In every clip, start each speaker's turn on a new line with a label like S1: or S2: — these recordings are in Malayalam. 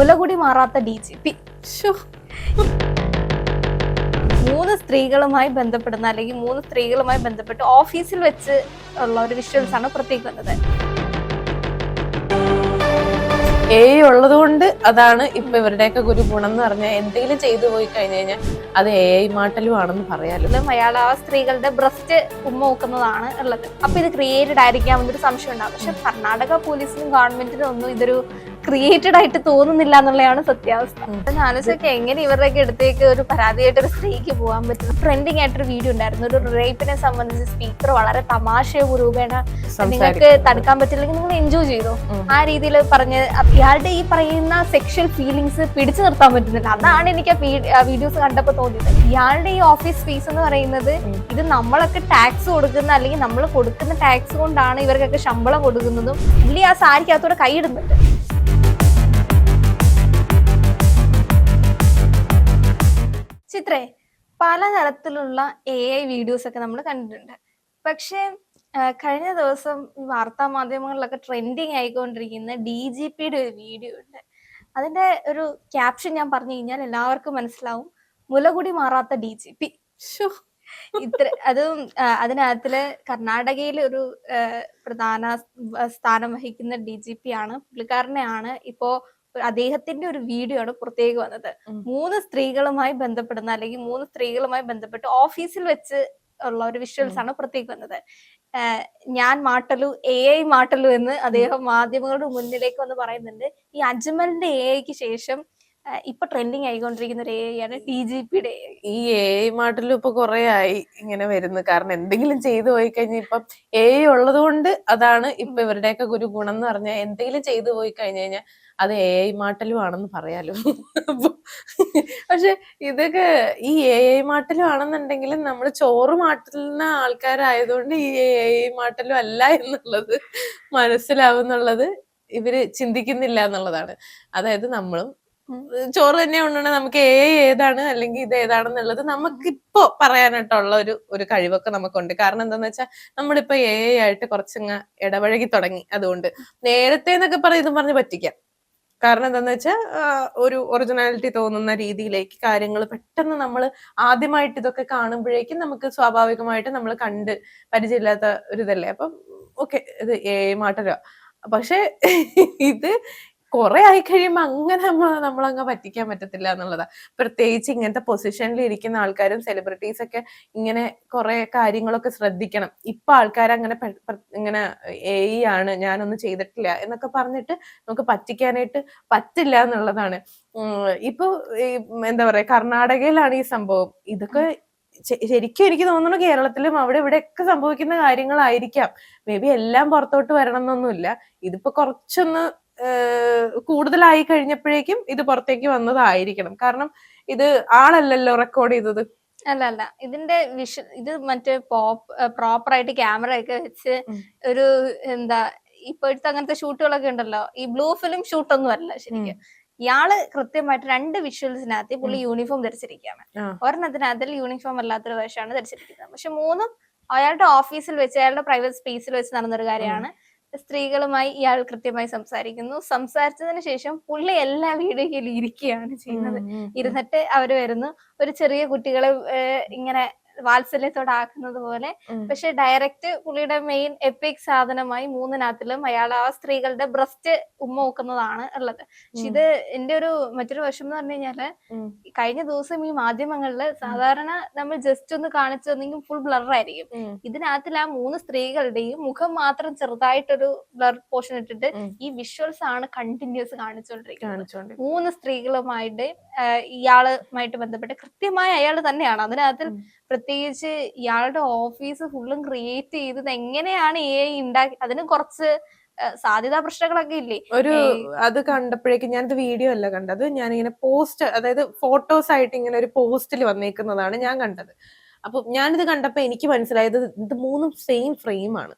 S1: മുലകുടി മാറാത്ത ഡി ജി പി മൂന്ന് സ്ത്രീകളുമായി ബന്ധപ്പെടുന്ന അല്ലെങ്കിൽ മൂന്ന് സ്ത്രീകളുമായി ബന്ധപ്പെട്ട് ഓഫീസിൽ വെച്ച് ഉള്ള ഒരു വിഷ്വൽസ് ആണ് പുറത്തേക്ക് വന്നത്.
S2: എ ഉള്ളത് കൊണ്ട് അതാണ് ഇപ്പൊ ഇവരുടെയൊക്കെ ഒരു ഗുണം എന്ന് പറഞ്ഞാൽ എന്തെങ്കിലും ചെയ്തു പോയി കഴിഞ്ഞു കഴിഞ്ഞാൽ അത് എ ഐ മാട്ടലും ആണെന്ന് പറയാലോ
S1: മലയാള സ്ത്രീകളുടെ ബ്രസ്റ്റ് ഉമ്മ നോക്കുന്നതാണ് ഉള്ളത്. അപ്പൊ ഇത് ക്രിയേറ്റഡ് ആയിരിക്കാം എന്നൊരു സംശയം ഉണ്ടാവും പക്ഷെ കർണാടക പോലീസിനും ഗവൺമെന്റിനും ഒന്നും ഇതൊരു ക്രിയേറ്റഡ് ആയിട്ട് തോന്നുന്നില്ല എന്നുള്ളതാണ് സത്യാവസ്ഥ. ആലോചിച്ചൊക്കെ എങ്ങനെ ഇവരുടെയൊക്കെ അടുത്തേക്ക് ഒരു പരാതിയായിട്ട് ഒരു സ്ത്രീക്ക് പോകാൻ പറ്റും. ട്രെൻഡിങ് ആയിട്ടൊരു വീഡിയോ ഉണ്ടായിരുന്നു. ഒരു റേപ്പിനെ സംബന്ധിച്ച് സ്പീക്കർ വളരെ തമാശ രൂപേണ നിങ്ങൾക്ക് തടുക്കാൻ പറ്റില്ലെങ്കിൽ നിങ്ങൾ എൻജോയ് ചെയ്തോ? ആ രീതിയിൽ പറഞ്ഞ് ഇയാളുടെ ഈ പറയുന്ന സെക്ഷൽ ഫീലിങ്സ് പിടിച്ചു നിർത്താൻ പറ്റുന്നില്ല. അതാണ് എനിക്ക് ആ വീഡിയോസ് കണ്ടപ്പോൾ തോന്നിയത്. ഇയാളുടെ ഈ ഓഫീസ് ഫീസ് എന്ന് പറയുന്നത് ഇത് നമ്മളൊക്കെ ടാക്സ് കൊടുക്കുന്ന അല്ലെങ്കിൽ നമ്മൾ കൊടുക്കുന്ന ടാക്സ് കൊണ്ടാണ് ഇവർക്കൊക്കെ ശമ്പളം കൊടുക്കുന്നതും. ഇല്ലെങ്കിൽ ആ സാരിക്കകത്തൂടെ കൈയിടുന്നുണ്ട് ചിത്രേ പലതരത്തിലുള്ള എ ഐ വീഡിയോസ് ഒക്കെ നമ്മൾ കണ്ടിട്ടുണ്ട്. പക്ഷേ കഴിഞ്ഞ ദിവസം വാർത്താ മാധ്യമങ്ങളിലൊക്കെ ട്രെൻഡിങ് ആയിക്കൊണ്ടിരിക്കുന്ന ഡി ജി പിയുടെ ഒരു വീഡിയോ ഉണ്ട്. അതിന്റെ ഒരു ക്യാപ്ഷൻ ഞാൻ പറഞ്ഞു കഴിഞ്ഞാൽ എല്ലാവർക്കും മനസ്സിലാവും. മുലകുടി മാറാത്ത ഡി ജി പി. ഇത്ര അതും അതിനകത്തിൽ കർണാടകയിൽ ഒരു പ്രധാന സ്ഥാനം വഹിക്കുന്ന ഡി ജി പി ആണ്. പുള്ളിക്കാരനെയാണ്. ഇപ്പോ അദ്ദേഹത്തിന്റെ ഒരു വീഡിയോ ആണ് പുറത്തേക്ക് വന്നത്. മൂന്ന് സ്ത്രീകളുമായി ബന്ധപ്പെടുന്ന അല്ലെങ്കിൽ മൂന്ന് സ്ത്രീകളുമായി ബന്ധപ്പെട്ട് ഓഫീസിൽ വെച്ച് ഉള്ള ഒരു വിഷ്വൽസ് ആണ് പുറത്തേക്ക് വന്നത്. ഞാൻ മാട്ടലു എ ഐ മാട്ടലു എന്ന് അദ്ദേഹം മാധ്യമങ്ങളുടെ മുന്നിലേക്ക് വന്ന് പറയുന്നുണ്ട്. ഈ അജ്മലിന്റെ എ ഐക്ക് ശേഷം ഇപ്പൊ ട്രെൻഡിങ് ആയിക്കൊണ്ടിരിക്കുന്ന ഒരു എ ഐ ആണ് ടി ജി പിയുടെ
S2: ഈ എ ഐ മാട്ടിലും ഇപ്പൊ കുറെ ആയി ഇങ്ങനെ വരുന്നു. കാരണം എന്തെങ്കിലും ചെയ്തു പോയി കഴിഞ്ഞാൽ ഇപ്പം എ ഐ ഉള്ളത് കൊണ്ട് അതാണ് ഇപ്പൊ ഇവരുടെയൊക്കെ ഒരു ഗുണം എന്ന് പറഞ്ഞാൽ എന്തെങ്കിലും ചെയ്തു പോയി കഴിഞ്ഞു കഴിഞ്ഞാൽ അത് എ ഐ മാട്ടലും ആണെന്ന് പറയാലോ. പക്ഷെ ഇതൊക്കെ ഈ എ ഐ മാട്ടലും ആണെന്നുണ്ടെങ്കിലും നമ്മൾ ചോറ് മാട്ടുന്ന ആൾക്കാരായതുകൊണ്ട് ഈ എ ഐ മാട്ടലും അല്ല എന്നുള്ളത് മനസ്സിലാവുന്നുള്ളത് ഇവർ ചിന്തിക്കുന്നില്ല എന്നുള്ളതാണ്. അതായത് നമ്മളും. ചോറ് തന്നെ ഉണ്ടെങ്കിൽ നമുക്ക് എ ഏതാണ് അല്ലെങ്കിൽ ഇത് ഏതാണെന്നുള്ളത് നമുക്കിപ്പോ പറയാനായിട്ടുള്ള ഒരു ഒരു കഴിവൊക്കെ നമുക്കുണ്ട്. കാരണം എന്താന്ന് വെച്ചാൽ നമ്മളിപ്പോ എ ആയിട്ട് കുറച്ചങ്ങ് ഇടപഴകി തുടങ്ങി. അതുകൊണ്ട് നേരത്തെ എന്നൊക്കെ പറയും ഇതും പറഞ്ഞ് പറ്റിക്കാം. കാരണം എന്താണെന്ന് വെച്ചാൽ ഒരു ഒറിജിനാലിറ്റി തോന്നുന്ന രീതിയിലേക്ക് കാര്യങ്ങൾ പെട്ടെന്ന് നമ്മൾ ആദ്യമായിട്ട് ഇതൊക്കെ കാണുമ്പോഴേക്കും നമുക്ക് സ്വാഭാവികമായിട്ട് നമ്മൾ കണ്ട് പരിചയമില്ലാത്ത ഒരു ഇതല്ലേ അപ്പം ഓക്കെ ഇത് ഏ മാട്ടര പക്ഷെ ഇത് കുറെ ആയി കഴിയുമ്പോ അങ്ങനെ നമ്മൾ നമ്മളങ്ങ് പറ്റിക്കാൻ പറ്റത്തില്ല എന്നുള്ളതാ. പ്രത്യേകിച്ച് ഇങ്ങനത്തെ പൊസിഷനിൽ ഇരിക്കുന്ന ആൾക്കാരും സെലിബ്രിറ്റീസ് ഒക്കെ ഇങ്ങനെ കുറെ കാര്യങ്ങളൊക്കെ ശ്രദ്ധിക്കണം. ഇപ്പൊ ആൾക്കാർ അങ്ങനെ ഇങ്ങനെ എ ആണ് ഞാനൊന്നും ചെയ്തിട്ടില്ല എന്നൊക്കെ പറഞ്ഞിട്ട് നമുക്ക് പറ്റിക്കാനായിട്ട് പറ്റില്ല എന്നുള്ളതാണ്. ഇപ്പൊ ഈ എന്താ പറയാ കർണാടകയിലാണ് ഈ സംഭവം. ഇതൊക്കെ ശരിക്കും എനിക്ക് തോന്നുന്നു കേരളത്തിലും അവിടെ ഇവിടെയൊക്കെ സംഭവിക്കുന്ന കാര്യങ്ങളായിരിക്കാം. മേ ബി എല്ലാം പുറത്തോട്ട് വരണം എന്നൊന്നുമില്ല ഇതിപ്പോ കുറച്ചൊന്ന് കൂടുതലായി കഴിഞ്ഞപ്പോഴേക്കും ഇത് പുറത്തേക്ക് വന്നതായിരിക്കണം. കാരണം ഇത് ആളല്ലല്ലോ റെക്കോർഡ് ചെയ്തത്.
S1: അല്ല അല്ല. ഇതിന്റെ വിഷ ഇത് മറ്റേ പോപ്പ് പ്രോപ്പർ ആയിട്ട് ക്യാമറ ഒക്കെ വെച്ച് ഒരു എന്താ ഇപ്പോഴത്തെ അങ്ങനത്തെ ഷൂട്ടുകളൊക്കെ ഉണ്ടല്ലോ. ഈ ബ്ലൂ ഫിലിം ഷൂട്ട് ഒന്നും അല്ല ശരിക്കും. ഇയാൾ കൃത്യമായിട്ട് രണ്ട് വിഷ്വൽസിനകത്ത് പുള്ളി യൂണിഫോം ധരിച്ചിരിക്കുകയാണ്. ഒരെണ്ണത്തിനകത്തിൽ യൂണിഫോം അല്ലാത്തൊരു വേഷമാണ് ധരിച്ചിരിക്കുന്നത്. പക്ഷെ മൂന്നും അയാളുടെ ഓഫീസിൽ വെച്ച് അയാളുടെ പ്രൈവറ്റ് സ്പേസിൽ വെച്ച് നടന്നൊരു കാര്യമാണ്. സ്ത്രീകളുമായി ഇയാൾ കൃത്യമായി സംസാരിക്കുന്നു. സംസാരിച്ചതിന് ശേഷം പുള്ളി എല്ലാ വീഡിയോയിലും ഇരിക്കുകയാണ് ചെയ്യുന്നത്. ഇരുന്നിട്ട് അവർ വരുന്നു. ഒരു ചെറിയ കുട്ടികളെ ഇങ്ങനെ വാത്സല്യത്തോടെ ആക്കുന്നത് പോലെ പക്ഷെ ഡയറക്റ്റ് പുള്ളിയുടെ മെയിൻ എപ്പിക് സാധനമായി മൂന്നിനകത്തിലും അയാൾ ആ സ്ത്രീകളുടെ ബ്രസ്റ്റ് ഉമ്മ നോക്കുന്നതാണ് ഉള്ളത്. പക്ഷെ ഇത് എന്റെ ഒരു മറ്റൊരു വശം എന്ന് പറഞ്ഞു കഴിഞ്ഞാൽ കഴിഞ്ഞ ദിവസം ഈ മാധ്യമങ്ങളിൽ സാധാരണ നമ്മൾ ജസ്റ്റ് ഒന്ന് കാണിച്ചു തന്നെങ്കിൽ ഫുൾ ബ്ലർ ആയിരിക്കും. ഇതിനകത്തിൽ ആ മൂന്ന് സ്ത്രീകളുടെയും മുഖം മാത്രം ചെറുതായിട്ടൊരു ബ്ലർ പോർഷൻ ഇട്ടിട്ട് ഈ വിഷ്വൽസ് ആണ് കണ്ടിന്യൂസ് കാണിച്ചുകൊണ്ടിരിക്കുന്നത് മൂന്ന് സ്ത്രീകളുമായിട്ട് ഇയാളുമായിട്ട് ബന്ധപ്പെട്ട് കൃത്യമായി അയാൾ തന്നെയാണ്.
S2: അതിനകത്ത്.
S1: പ്രത്യേകിച്ച് ഇയാളുടെ ഓഫീസ് ഫുള്ളും ക്രിയേറ്റ് ചെയ്തത് എങ്ങനെയാണ് എ ഉണ്ടാക്കി അതിന് കുറച്ച് സാധ്യതാ പ്രശ്നങ്ങളൊക്കെ ഇല്ലേ?
S2: ഒരു അത് കണ്ടപ്പോഴേക്കും ഞാനത് വീഡിയോ അല്ല കണ്ടത്. ഞാൻ ഇങ്ങനെ പോസ്റ്റ് അതായത് ഫോട്ടോസ് ആയിട്ട് ഇങ്ങനെ ഒരു പോസ്റ്റിൽ വന്നേക്കുന്നതാണ് ഞാൻ കണ്ടത്. അപ്പൊ ഞാനിത് കണ്ടപ്പോ എനിക്ക് മനസ്സിലായത് ഇത് മൂന്നും സെയിം ഫ്രെയിം ആണ്.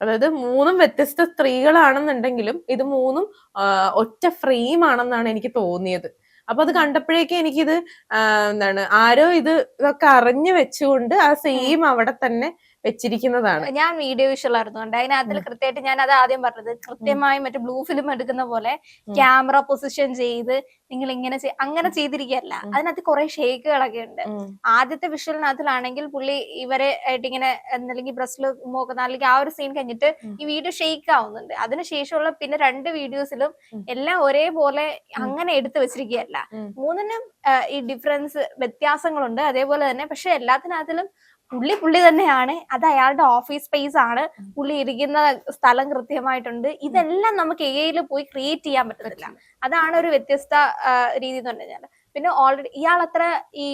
S2: അതായത് മൂന്നും വ്യത്യസ്ത സ്ത്രീകളാണെന്നുണ്ടെങ്കിലും ഇത് മൂന്നും ഒറ്റ ഫ്രെയിം ആണെന്നാണ് എനിക്ക് തോന്നിയത്. അപ്പൊ അത് കണ്ടപ്പോഴേക്കും എനിക്കിത് എന്താണ് ആരോ ഇത് ഇതൊക്കെ അറിഞ്ഞു വെച്ചുകൊണ്ട് ആ സെയിം അവിടെ തന്നെ വെച്ചിരിക്കുന്നതാണ്.
S1: ഞാൻ വീഡിയോ വിഷ്വൽ ആയിരുന്നു കണ്ടത് അതിനകത്തിൽ കൃത്യമായിട്ട് ഞാൻ അത് ആദ്യം പറഞ്ഞത് കൃത്യമായി മറ്റേ ബ്ലൂ ഫിലിം എടുക്കുന്ന പോലെ ക്യാമറ പൊസിഷൻ ചെയ്ത് നിങ്ങൾ ഇങ്ങനെ അങ്ങനെ
S2: ചെയ്തിരിക്കല്ല.
S1: അതിനകത്ത് കുറെ ഷേക്കുകളൊക്കെ ഉണ്ട്. ആദ്യത്തെ വിഷ്വലിനകത്തിലാണെങ്കിൽ പുള്ളി ഇവരെ ആയിട്ട് ഇങ്ങനെ അല്ലെങ്കിൽ ബ്രസ്റ്റിൽ നോക്കുന്ന അല്ലെങ്കിൽ ആ ഒരു സീൻ കഴിഞ്ഞിട്ട് ഈ വീഡിയോ ഷേക്ക് ആവുന്നുണ്ട്. അതിനുശേഷമുള്ള പിന്നെ രണ്ട് വീഡിയോസിലും. എല്ലാം ഒരേപോലെ അങ്ങനെ എടുത്തു വെച്ചിരിക്കുകയല്ല. മൂന്നിനും ഈ ഡിഫറൻസ് വ്യത്യാസങ്ങളുണ്ട്. അതേപോലെ തന്നെ പക്ഷെ എല്ലാത്തിനകത്തിലും പുള്ളി പുള്ളി തന്നെയാണ്. അത് അയാളുടെ ഓഫീസ് സ്പേസ് ആണ്. പുള്ളി ഇരിക്കുന്ന സ്ഥലം കൃത്യമായിട്ടുണ്ട്. ഇതെല്ലാം നമുക്ക് എയിൽ പോയി ക്രിയേറ്റ് ചെയ്യാൻ പറ്റത്തില്ല. അതാണ് ഒരു വ്യത്യസ്ത രീതി എന്ന് പറഞ്ഞു കഴിഞ്ഞാൽ പിന്നെ ഓൾറെഡി ഇയാൾ അത്ര ഈ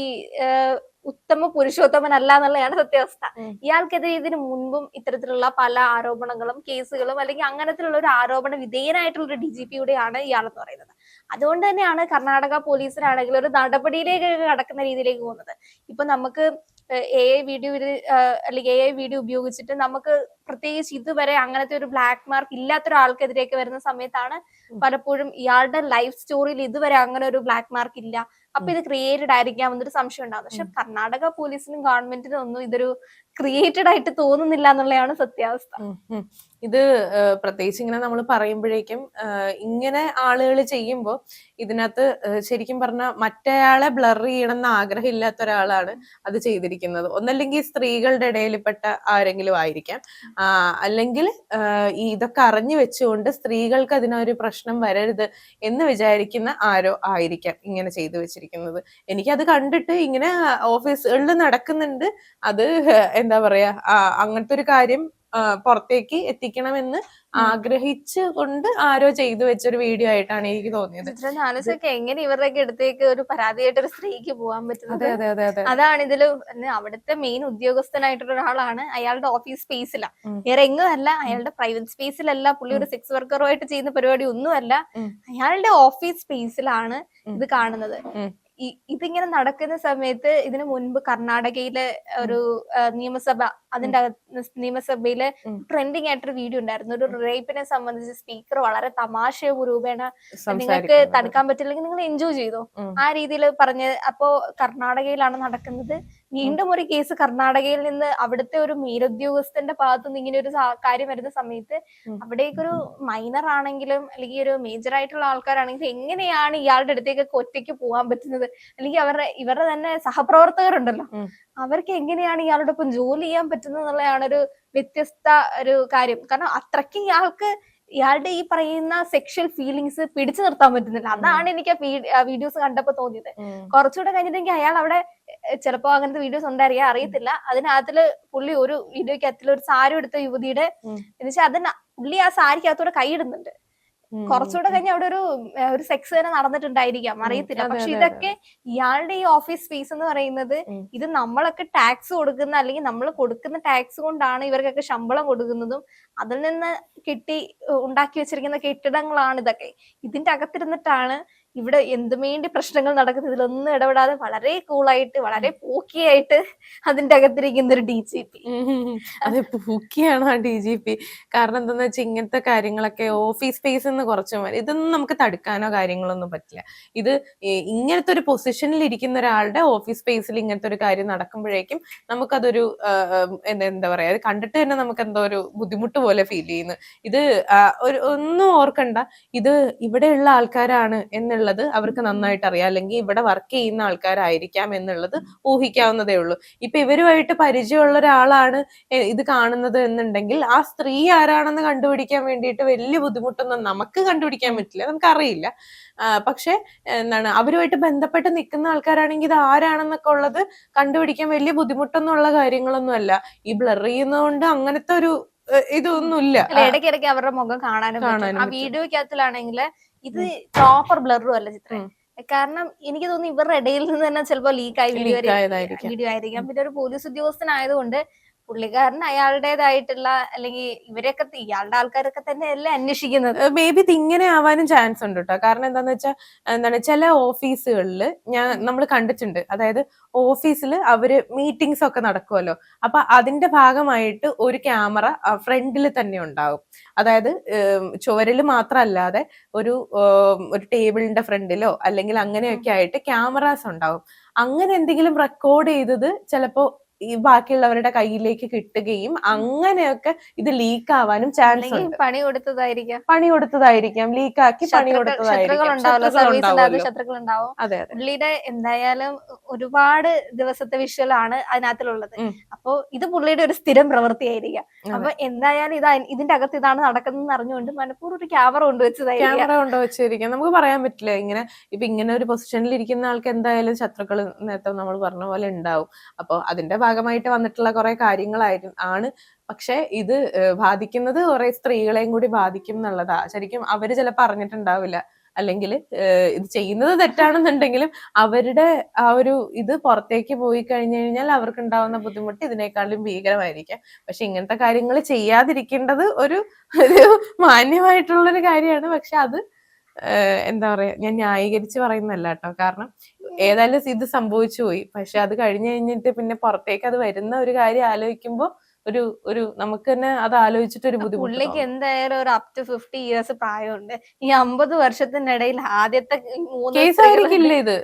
S1: ഉത്തമ ഉത്തമ പുരുഷോത്തമനല്ല എന്നുള്ളതാണ് സത്യാവസ്ഥ ഇയാൾക്കെതിരെ ഇതിനു മുൻപും ഇത്തരത്തിലുള്ള പല ആരോപണങ്ങളും കേസുകളും അല്ലെങ്കിൽ അങ്ങനത്തിലുള്ള ഒരു ആരോപണ വിധേയനായിട്ടുള്ള ഒരു ഡി ജി പിയുടെയാണ് ഇയാളെന്ന് പറയുന്നത്. അതുകൊണ്ട് തന്നെയാണ് കർണാടക പോലീസിനാണെങ്കിൽ ഒരു നടപടിയിലേക്ക് കടക്കുന്ന രീതിയിലേക്ക് പോകുന്നത്. ഇപ്പൊ നമുക്ക് എ ഐ വീഡിയോ അല്ലെങ്കിൽ എ ഐ വീഡിയോ ഉപയോഗിച്ചിട്ട് നമുക്ക് പ്രത്യേകിച്ച് ഇതുവരെ അങ്ങനത്തെ ഒരു ബ്ലാക്ക് മാർക്ക് ഇല്ലാത്ത ഒരാൾക്കെതിരെയൊക്കെ വരുന്ന സമയത്താണ്. പലപ്പോഴും ഇയാളുടെ ലൈഫ് സ്റ്റോറിയിൽ ഇതുവരെ അങ്ങനെ ഒരു ബ്ലാക്ക് മാർക്ക് ഇല്ല. അപ്പൊ ഇത് ക്രിയേറ്റഡ് ആയിരിക്കാം എന്നൊരു സംശയം ഉണ്ടാകും പക്ഷെ കർണാടക പോലീസിനും ഗവൺമെന്റിനും ഒന്നും ഇതൊരു ക്രിയേറ്റഡ് ആയിട്ട് തോന്നുന്നില്ല എന്നുള്ളതാണ് സത്യാവസ്ഥ.
S2: ഇത് പ്രത്യേകിച്ച് ഇങ്ങനെ നമ്മൾ പറയുമ്പോഴേക്കും ഇങ്ങനെ ആളുകൾ ചെയ്യുമ്പോൾ ഇതിനകത്ത് ശരിക്കും പറഞ്ഞാൽ മറ്റേയാളെ ബ്ലർ ചെയ്യണമെന്ന് ആഗ്രഹമില്ലാത്ത ഒരാളാണ് അത് ചെയ്തിരിക്കുന്നത്. ഒന്നല്ലെങ്കിൽ സ്ത്രീകളുടെ ഇടയിൽപ്പെട്ട ആരെങ്കിലും ആയിരിക്കാം. അല്ലെങ്കിൽ ഇതൊക്കെ അറിഞ്ഞു വെച്ചുകൊണ്ട് സ്ത്രീകൾക്ക് അതിനൊരു പ്രശ്നം വരരുത് എന്ന് വിചാരിക്കുന്ന ആരോ ആയിരിക്കാം ഇങ്ങനെ ചെയ്തു വെച്ചിരിക്കുന്നത്. എനിക്കത് കണ്ടിട്ട് ഇങ്ങനെ ഓഫീസുകളിൽ നടക്കുന്നുണ്ട്. അത് എന്താ പറയാ അങ്ങനത്തെ ഒരു കാര്യം പുറത്തേക്ക് എത്തിക്കണമെന്ന് ആഗ്രഹിച്ച് കൊണ്ട് ആരോ ചെയ്തു വെച്ചൊരു വീഡിയോ ആയിട്ടാണ് എനിക്ക് തോന്നിയത്.
S1: ആലോചിച്ചൊക്കെ എങ്ങനെ ഇവരുടെയൊക്കെ അടുത്തേക്ക് ഒരു പരാതിയായിട്ട് ഒരു സ്ത്രീക്ക് പോകാൻ പറ്റുന്നത്?
S2: അതെ അതെ അതെ അതെ.
S1: അതാണ് ഇതിൽ അവിടുത്തെ മെയിൻ ഉദ്യോഗസ്ഥനായിട്ടുള്ള ഒരാളാണ് അയാളുടെ ഓഫീസ്
S2: സ്പേസിലാണ്.
S1: വേറെ എങ്ങുമല്ല അയാളുടെ പ്രൈവറ്റ് സ്പേസിലല്ല പുള്ളി ഒരു സെക്സ് വർക്കറുമായിട്ട് ചെയ്യുന്ന പരിപാടി ഒന്നുമല്ല. അയാളുടെ ഓഫീസ് സ്പേസിലാണ് ഇത് കാണുന്നത്. ഇതിങ്ങനെ നടക്കുന്ന സമയത്ത് ഇതിനു മുൻപ് കർണാടകയിലെ ഒരു നിയമസഭ അതിന്റെ അകത്ത് നിയമസഭയിലെ. ട്രെൻഡിങ് ആയിട്ടൊരു വീഡിയോ ഉണ്ടായിരുന്നു. ഒരു റേപ്പിനെ സംബന്ധിച്ച് സ്പീക്കർ വളരെ തമാശ രൂപേണ നിങ്ങൾക്ക്. തടുക്കാൻ പറ്റില്ലെങ്കിൽ നിങ്ങൾ എൻജോയ് ചെയ്തോ? ആ രീതിയിൽ പറഞ്ഞ് അപ്പോ കർണാടകയിലാണ് നടക്കുന്നത്. വീണ്ടും ഒരു കേസ് കർണാടകയിൽ നിന്ന് അവിടുത്തെ ഒരു മേലുദ്യോഗസ്ഥന്റെ ഭാഗത്തു നിന്ന് ഇങ്ങനെ ഒരു കാര്യം വരുന്ന സമയത്ത്. അവിടേക്കൊരു മൈനർ ആണെങ്കിലും അല്ലെങ്കിൽ ഒരു മേജർ ആയിട്ടുള്ള ആൾക്കാരാണെങ്കിലും എങ്ങനെയാണ് ഇയാളുടെ അടുത്തേക്ക് ഒറ്റയ്ക്ക് പോകാൻ പറ്റുന്നത് അല്ലെങ്കിൽ അവരുടെ ഇവരുടെ തന്നെ സഹപ്രവർത്തകരുണ്ടല്ലോ. അവർക്ക് എങ്ങനെയാണ് ഇയാളുടെ ഒപ്പം ജോലി ചെയ്യാൻ പറ്റുന്നത് എന്നുള്ളതാണ് ഒരു വ്യത്യസ്ത ഒരു കാര്യം കാരണം അത്രയ്ക്ക് ഇയാൾക്ക് ഇയാളുടെ ഈ പറയുന്ന സെക്ഷൽ ഫീലിങ്സ് പിടിച്ചു നിർത്താൻ പറ്റുന്നില്ല അതാണ് എനിക്ക് ആ വീഡിയോസ് കണ്ടപ്പോ തോന്നിയത്. കുറച്ചുകൂടെ കഴിഞ്ഞിട്ടെങ്കിൽ അയാൾ അവിടെ ചിലപ്പോ അങ്ങനത്തെ വീഡിയോസ് ഉണ്ടായിരിക്കാം അറിയത്തില്ല അതിനകത്തിൽ പുള്ളി ഒരു വീഡിയോക്കകത്തിൽ ഒരു സാരി എടുത്ത യുവതിയുടെ. എന്നുവെച്ചാൽ അതിന് പുള്ളി ആ സാരിക്കകത്തൂടെ കൈയിടുന്നുണ്ട്. കുറച്ചുകൂടെ കഴിഞ്ഞ അവിടെ ഒരു ഒരു സെക്സ് തന്നെ നടന്നിട്ടുണ്ടായിരിക്കാം. അറിയത്തില്ല. പക്ഷെ ഇതൊക്കെ ഇയാളുടെ ഈ ഓഫീസ് ഫീസ് എന്ന് പറയുന്നത്. ഇത് നമ്മളൊക്കെ ടാക്സ് കൊടുക്കുന്ന അല്ലെങ്കിൽ നമ്മൾ കൊടുക്കുന്ന ടാക്സ് കൊണ്ടാണ് ഇവർക്കൊക്കെ ശമ്പളം കൊടുക്കുന്നതും അതിൽ നിന്ന് കിട്ടി ഉണ്ടാക്കി വെച്ചിരിക്കുന്ന കെട്ടിടങ്ങളാണ് ഇതൊക്കെ. ഇതിന്റെ അകത്തിരുന്നിട്ടാണ് ഇവിടെ എന്തുമേണ്ടി പ്രശ്നങ്ങൾ നടക്കുന്നത് ഇതിലൊന്നും ഇടപെടാതെ വളരെ കൂളായിട്ട് വളരെ പൂക്കിയായിട്ട് അതിന്റെ അകത്തിരിക്കുന്ന ഒരു ഡി ജി പി
S2: അത് പൂക്കിയാണ് ആ ഡി ജി പി കാരണം എന്താന്ന് വെച്ചാൽ ഇങ്ങനത്തെ കാര്യങ്ങളൊക്കെ ഓഫീസ് സ്പേസ് എന്ന് കുറച്ച് മതി. ഇതൊന്നും നമുക്ക് തടുക്കാനോ കാര്യങ്ങളൊന്നും പറ്റില്ല. ഇത് ഇങ്ങനത്തെ ഒരു പൊസിഷനിൽ ഇരിക്കുന്ന ഒരാളുടെ ഓഫീസ് സ്പേസിൽ ഇങ്ങനത്തെ ഒരു കാര്യം നടക്കുമ്പോഴേക്കും നമുക്കതൊരു എന്താ എന്താ പറയാ അത് കണ്ടിട്ട് തന്നെ നമുക്ക് എന്തോ ഒരു ബുദ്ധിമുട്ട് പോലെ ഫീൽ ചെയ്യുന്നു. ഇത് ഒരു ഒന്നും ഓർക്കണ്ട. ഇത് ഇവിടെയുള്ള ആൾക്കാരാണ് എന്നുള്ളത് അവർക്ക് നന്നായിട്ട് അറിയാം. അല്ലെങ്കിൽ ഇവിടെ വർക്ക് ചെയ്യുന്ന ആൾക്കാരായിരിക്കാം എന്നുള്ളത് ഊഹിക്കാവുന്നതേ ഉള്ളൂ. ഇപ്പൊ ഇവരുമായിട്ട് പരിചയമുള്ള ഒരാളാണ് ഇത് കാണുന്നത് എന്നുണ്ടെങ്കിൽ ആ സ്ത്രീ ആരാണെന്ന് കണ്ടുപിടിക്കാൻ വേണ്ടിയിട്ട് വലിയ ബുദ്ധിമുട്ടൊന്നും നമുക്ക് കണ്ടുപിടിക്കാൻ പറ്റില്ല നമുക്കറിയില്ല. പക്ഷെ എന്താണ് അവരുമായിട്ട് ബന്ധപ്പെട്ട് നിൽക്കുന്ന ആൾക്കാരാണെങ്കിൽ ഇത് ആരാണെന്നൊക്കെ ഉള്ളത് കണ്ടുപിടിക്കാൻ വലിയ ബുദ്ധിമുട്ടൊന്നും ഉള്ള കാര്യങ്ങളൊന്നും അല്ല ഈ ബ്ലർ ചെയ്യുന്നതുകൊണ്ട് അങ്ങനത്തെ ഒരു ഇതൊന്നുമില്ല.
S1: ഇടയ്ക്കിടയ്ക്ക് അവരുടെ മുഖം കാണാനും ആ. വീഡിയോക്കകത്തിലാണെങ്കിൽ ഇത് പ്രോപ്പർ ബ്ലറും അല്ല ചിത്രം. കാരണം എനിക്ക് തോന്നുന്നു ഇവരുടെ ഇടയിൽ നിന്ന് തന്നെ ചിലപ്പോ ലീക്കായി വീഡിയോ. വീഡിയോ ആയിരിക്കാം. പിന്നെ ഒരു പോലീസ് ഉദ്യോഗസ്ഥനായതുകൊണ്ട് പുള്ളിക്കാരൻ അയാളുടേതായിട്ടുള്ള അല്ലെങ്കിൽ ഇവരൊക്കെ ഇയാളുടെ ആൾക്കാരൊക്കെ തന്നെ എല്ലാം അന്വേഷിക്കുന്നത്.
S2: മേ ബി ഇങ്ങനെ ആവാനും ചാൻസ് ഉണ്ട് കേട്ടോ കാരണം എന്താന്ന് വെച്ചാൽ എന്താണ് ചില ഓഫീസുകളിൽ ഞാൻ നമ്മൾ കണ്ടിട്ടുണ്ട്. അതായത് ഓഫീസിൽ അവർ മീറ്റിംഗ്സ് ഒക്കെ നടക്കുമല്ലോ അപ്പൊ അതിന്റെ ഭാഗമായിട്ട് ഒരു ക്യാമറ ഫ്രണ്ടിൽ തന്നെ ഉണ്ടാവും. അതായത് ചുവരിൽ മാത്രമല്ലാതെ ഒരു ഒരു ടേബിളിന്റെ ഫ്രണ്ടിലോ അല്ലെങ്കിൽ അങ്ങനെയൊക്കെ ആയിട്ട് ക്യാമറാസ് ഉണ്ടാവും. അങ്ങനെ എന്തെങ്കിലും റെക്കോർഡ് ചെയ്തത് ചിലപ്പോ ഈ ബാക്കിയുള്ളവരുടെ കയ്യിലേക്ക് കിട്ടുകയും അങ്ങനെയൊക്കെ ഇത് ലീക്ക് ആവാനും ചാൻസ് ഉണ്ട്.
S1: പണി കൊടുത്തതായിരിക്കാം.
S2: പണി കൊടുത്തതായിരിക്കാം. ലീക്ക് ആക്കി പണി കൊടുത്തതായിരിക്കും.
S1: അത് പുള്ളിയുടെ എന്തായാലും ഒരുപാട് ദിവസത്തെ വിഷ്വൽ ആണ് അതിനകത്തിലുള്ളത്. അപ്പോ ഇത് പുള്ളിയുടെ ഒരു സ്ഥിരം പ്രവൃത്തിയായിരിക്കാം.
S2: ആയിരിക്കാം
S1: അപ്പൊ എന്തായാലും ഇത് ഇതിന്റെ അകത്ത് ഇതാണ് നടക്കുന്നത് അറിഞ്ഞുകൊണ്ട് മനഃപൂർവം ഒരു ക്യാമറ കൊണ്ടുവച്ചതായിരിക്കും
S2: ക്യാമറ കൊണ്ടുവച്ചിരിക്കാം നമുക്ക് പറയാൻ പറ്റില്ല? ഇങ്ങനെ ഇപ്പൊ ഇങ്ങനെ ഒരു പൊസിഷനിൽ ഇരിക്കുന്ന ആൾക്ക് എന്തായാലും ശത്രുക്കൾ നേരത്തെ നമ്മൾ പറഞ്ഞ പോലെ ഉണ്ടാവും. അപ്പൊ അതിന്റെ ഭാഗമായിട്ട് വന്നിട്ടുള്ള കുറെ കാര്യങ്ങളായിരുന്നു ആണ്. പക്ഷെ ഇത് ബാധിക്കുന്നത് കുറെ സ്ത്രീകളെയും കൂടി ബാധിക്കും എന്നുള്ളതാ. ശരിക്കും അവർ ചില അറിഞ്ഞിട്ടുണ്ടാവില്ല അല്ലെങ്കിൽ ഇത് ചെയ്യുന്നത് തെറ്റാണെന്നുണ്ടെങ്കിലും അവരുടെ ആ ഒരു ഇത് പുറത്തേക്ക് പോയി കഴിഞ്ഞു കഴിഞ്ഞാൽ അവർക്ക് ഉണ്ടാവുന്ന ബുദ്ധിമുട്ട് ഇതിനേക്കാളും ഭീകരമായിരിക്കാം. പക്ഷെ ഇങ്ങനത്തെ കാര്യങ്ങൾ ചെയ്യാതിരിക്കേണ്ടത് ഒരു ഒരു മാന്യമായിട്ടുള്ളൊരു കാര്യമാണ്. പക്ഷെ അത് എന്താ പറയാ ഞാൻ ന്യായീകരിച്ച് പറയുന്നല്ല കേട്ടോ. കാരണം ഏതായാലും ഇത് സംഭവിച്ചു പോയി. പക്ഷെ അത് കഴിഞ്ഞു കഴിഞ്ഞിട്ട് പിന്നെ പുറത്തേക്ക് അത് വരുന്ന ഒരു കാര്യം ആലോചിക്കുമ്പോ ഒരു ഒരു നമുക്ക് തന്നെ അത് ആലോചിച്ചിട്ട് ഒരു ബുദ്ധിമുട്ട്
S1: പുള്ളിക്ക്. എന്തായാലും ഒരു അപ് ടു ഫിഫ്റ്റി ഇയേഴ്സ് പ്രായമുണ്ട്. ഈ അമ്പത് വർഷത്തിനിടയിൽ ആദ്യത്തെ മൂന്ന്
S2: ഇത്?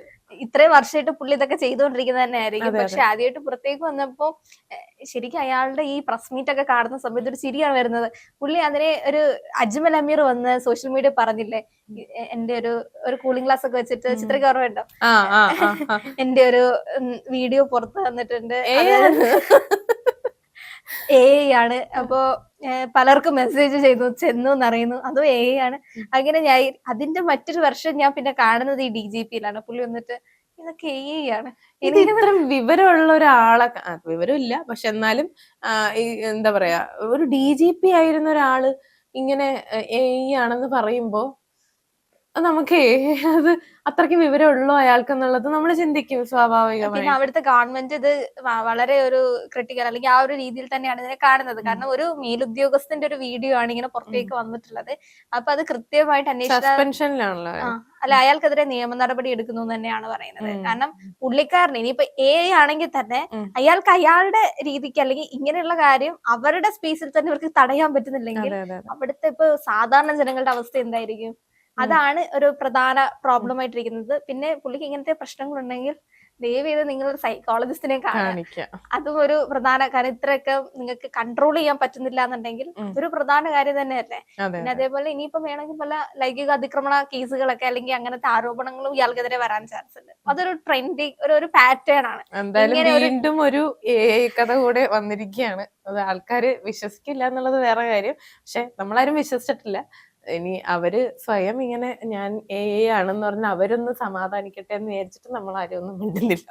S1: ഇത്രയും വർഷമായിട്ട് പുള്ളി ഇതൊക്കെ ചെയ്തുകൊണ്ടിരിക്കുന്നത് തന്നെ ആയിരിക്കും പക്ഷെ ആദ്യമായിട്ട് പുറത്തേക്ക് വന്നപ്പോ ശരിക്കും അയാളുടെ ഈ പ്രസ് മീറ്റ് ഒക്കെ കാണുന്ന സമയത്ത് ഒരു ചിരിയാണ് വരുന്നത്. പുള്ളി അതിനെ ഒരു അജ്മൽ അമീർ വന്ന് സോഷ്യൽ മീഡിയ പറഞ്ഞില്ലേ? എന്റെ ഒരു ഒരു കൂളിംഗ് ഗ്ലാസ് ഒക്കെ വെച്ചിട്ട്. ചിത്രയ്ക്ക് ഓർമ്മയുണ്ടോ. എന്റെ ഒരു വീഡിയോ പുറത്ത് വന്നിട്ടുണ്ട് എ ആണ്. അപ്പോ പലർക്കും മെസ്സേജ് ചെയ്തു ചെന്നു എന്നറിയുന്നു. അതും എ ആണ്. അങ്ങനെ ഞാൻ അതിന്റെ മറ്റൊരു വർഷം ഞാൻ പിന്നെ കാണുന്നത് ഈ ഡി ജി പിയിലാണ് പുള്ളി വന്നിട്ട് ഇതൊക്കെ എ ആണ്.
S2: ഇത് ഇത്ര വിവരമുള്ള ഒരാളെ വിവരമില്ല. പക്ഷെ എന്നാലും എന്താ പറയാ ഒരു ഡി ജി പി ആയിരുന്ന ഒരാൾ ഇങ്ങനെ എ ആണെന്ന് പറയുമ്പോ നമുക്ക് അത് അത്രയ്ക്ക് വിവരമുള്ളൂ അയാൾക്ക് എന്നുള്ളത് നമ്മൾ ചിന്തിക്കും സ്വാഭാവികമായി.
S1: പിന്നെ അവിടുത്തെ ഗവൺമെന്റ് ഇത് വ- വളരെ ഒരു ക്രിട്ടിക്കൽ അല്ലെങ്കിൽ ആ ഒരു രീതിയിൽ തന്നെയാണ് ഇതിനെ കാണുന്നത്. കാരണം ഒരു മേലുദ്യോഗസ്ഥന്റെ ഒരു വീഡിയോ ആണ് ഇങ്ങനെ പുറത്തേക്ക് വന്നിട്ടുള്ളത്. അപ്പൊ അത് കൃത്യമായിട്ട് അന്വേഷണം
S2: സസ്പെൻഷനിലാണല്ലോ
S1: ആ, അല്ല അയാൾക്കെതിരെ നിയമ നടപടി എടുക്കുന്നു എന്ന് തന്നെയാണ് പറയുന്നത്.
S2: ഉം.
S1: കാരണം പുള്ളിക്കാരൻ ഇനിയിപ്പോ എ ആണെങ്കിൽ തന്നെ
S2: ഉം.
S1: അയാൾക്ക് അയാളുടെ രീതിക്ക് അല്ലെങ്കിൽ ഇങ്ങനെയുള്ള കാര്യം അവരുടെ സ്പേസിൽ തന്നെ ഇവർക്ക് തടയാൻ പറ്റുന്നില്ലെങ്കിൽ
S2: അതെ അതെ അതെ.
S1: അവിടുത്തെ ഇപ്പൊ സാധാരണ ജനങ്ങളുടെ അവസ്ഥ എന്തായിരിക്കും? അതാണ് ഒരു പ്രധാന പ്രോബ്ലം ആയിട്ടിരിക്കുന്നത്. പിന്നെ പുള്ളിക്ക് ഇങ്ങനത്തെ പ്രശ്നങ്ങൾ ഉണ്ടെങ്കിൽ ദയവ് ചെയ്ത് നിങ്ങൾ സൈക്കോളജിസ്റ്റിനെ കാണുക.
S2: കാണിക്കാം.
S1: അതും ഒരു പ്രധാന കാര്യം. ഇത്രയൊക്കെ നിങ്ങൾക്ക് കൺട്രോൾ ചെയ്യാൻ പറ്റുന്നില്ല എന്നുണ്ടെങ്കിൽ ഒരു പ്രധാന കാര്യം തന്നെയല്ലേ? പിന്നെ അതേപോലെ ഇനിയിപ്പം വേണമെങ്കിൽ പല ലൈംഗിക അതിക്രമണ കേസുകളൊക്കെ അല്ലെങ്കിൽ അങ്ങനത്തെ ആരോപണങ്ങളും ഇയാൾക്കെതിരെ വരാൻ ചാൻസ് ഉണ്ട്. അതൊരു ട്രെൻഡിങ് ഒരു ഒരു പാറ്റേൺ ആണ്.
S2: എന്തായാലും വീണ്ടും ഒരു കഥ കൂടെ വന്നിരിക്കുകയാണ്. അത് ആൾക്കാര് വിശ്വസിക്കില്ല എന്നുള്ളത് വേറെ കാര്യം. പക്ഷെ നമ്മളാരും വിശ്വസിച്ചിട്ടില്ല. ഇനി അവർ സ്വയം ഇങ്ങനെ ഞാൻ എ ആണെന്ന് പറഞ്ഞ് അവരൊന്ന് സമാധാനിക്കട്ടെ എന്ന് വിചാരിച്ചിട്ട് നമ്മൾ ആരും ഒന്നും മിണ്ടുന്നില്ല.